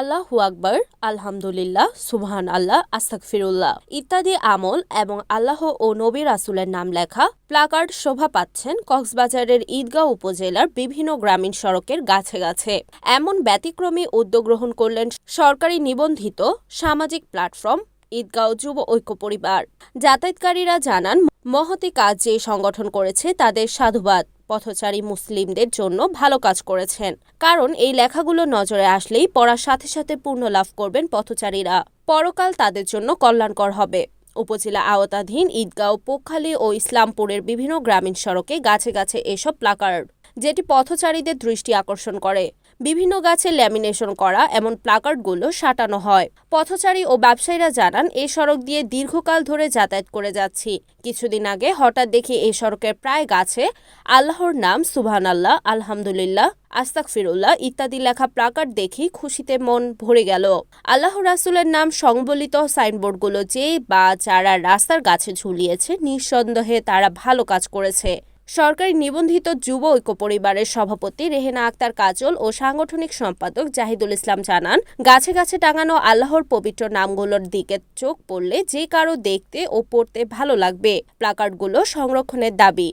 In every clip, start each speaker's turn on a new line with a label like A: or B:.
A: আল্লাহু আকবর, আলহামদুলিল্লাহ, সুবহান আল্লাহ আস্তাকফিরুল্লাহ ইত্যাদি আমল এবং আল্লাহ ও নবী রাসুলের নাম লেখা প্লাকার্ড শোভা পাচ্ছেন কক্সবাজারের ঈদগাঁও উপজেলার বিভিন্ন গ্রামীণ সড়কের গাছে গাছে। এমন ব্যতিক্রমী উদ্যোগ গ্রহণ করলেন সরকারি নিবন্ধিত সামাজিক প্ল্যাটফর্ম ঈদগাঁও যুব ঐক্য পরিবার। যাতায়াতকারীরা জানান, মহতি কাজ যে সংগঠন করেছে তাদের সাধুবাদ। পথচারী মুসলিমদের জন্য ভালো কাজ করেছেন। কারণ এই লেখাগুলো নজরে আসলেই পড়ার সাথে সাথে পূর্ণ লাভ করবেন পথচারীরা। পরকাল তাদের জন্য কল্যাণকর হবে। উপজেলা আওতাধীন ঈদগাঁও, পোখালী ও ইসলামপুরের বিভিন্ন গ্রামীণ সড়কে গাছে গাছে এসব প্লাকার্ড যেটি পথচারীদের দৃষ্টি আকর্ষণ করে। বিভিন্ন গাছে ল্যামিনেশন করা এমন প্লাকার্ডগুলো সাঁটানো হয়। পথচারী ও ব্যবসায়ীরা জানান এই সড়ক দিয়ে দীর্ঘকাল ধরে যাতায়াত করে যাচ্ছি। কিছুদিন আগে হঠাৎ দেখি এই সড়কের প্রায় গাছে আল্লাহর নাম সুবহান আল্লাহ আলহামদুলিল্লাহ আস্তাক ফিরুল্লাহ ইত্যাদি লেখা প্লাকার্ড দেখি খুশিতে মন ভরে গেল। আল্লাহ রাসুলের নাম সংবলিত সাইনবোর্ডগুলো যে বা যারা রাস্তার গাছে ঝুলিয়েছে নিঃসন্দেহে তারা ভালো কাজ করেছে। সরকারি নিবন্ধিত যুব ঐক্য পরিবারের সভাপতি রেহেনা আক্তার কাজল ও সাংগঠনিক সম্পাদক জাহিদুল ইসলাম জানান, গাছে গাছে টাঙানো আল্লাহর পবিত্র নামগুলোর দিকে চোখ পড়লে যে কারও দেখতে ও পড়তে ভালো লাগবে। প্লাকার্ডগুলো সংরক্ষণের দাবি।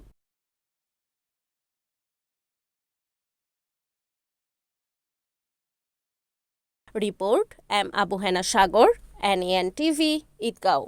A: Report M Abu Hena Sagar NN TV, Eidgaon.